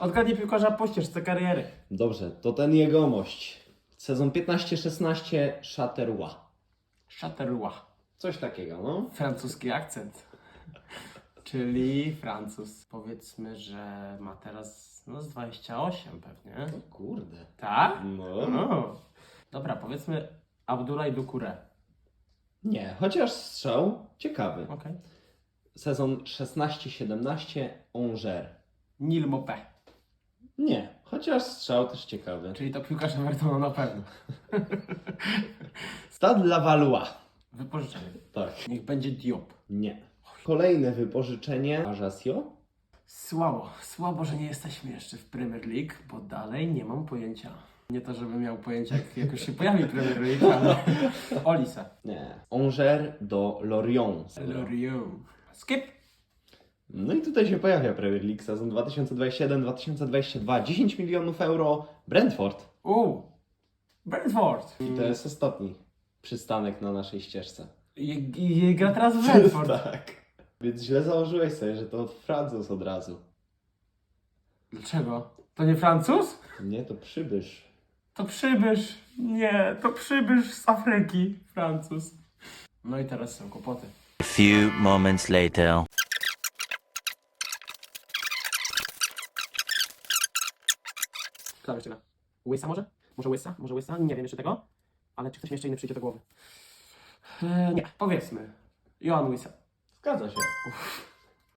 Odgadnij piłkarza po ścieżce kariery. Dobrze, to ten jegomość. Sezon 15-16 Chaterois. Chateauroux. Coś takiego, no. Francuski akcent. Czyli Francuz. Powiedzmy, że ma teraz no z 28 pewnie. O kurde. Tak? No. No. Dobra, powiedzmy Abdullah Doucouré. Nie, chociaż strzał ciekawy. Okej. Sezon 16-17 Angers. Nil Mopé. Nie, chociaż strzał też ciekawy. Czyli to piłkarz Evertonu na pewno. Stade Lavallois. Wypożyczenie. Tak. Niech będzie Diop. Nie. Kolejne wypożyczenie Ajaccio. Słabo, słabo, że nie jesteśmy jeszcze w Premier League, bo dalej nie mam pojęcia. Nie to, żebym miał pojęcie, jak, jak już się pojawi Premier League, ale... Olisa. Nie. Angers do Lorient. Lorient. Skip. No i tutaj się pojawia Premier League sezon 2027-2022. 10 milionów euro Brentford. U. Brentford. I to jest ostatni przystanek na naszej ścieżce. I, i, i gra teraz w Brentford. tak. Więc źle założyłeś sobie, że to Francuz od razu. Dlaczego? To nie Francuz? Nie, to przybysz. To przybysz. Nie, to przybysz z Afryki. Francuz. No i teraz są kłopoty. A few moments later. Kto jeszcze gra? Łysa może? Może Łysa? Może Łysa? Nie wiem jeszcze tego. Ale czy ktoś mi jeszcze inny przyjdzie do głowy? Eee, nie, powiedzmy. Johan Łysa. Zgadza się. Uff.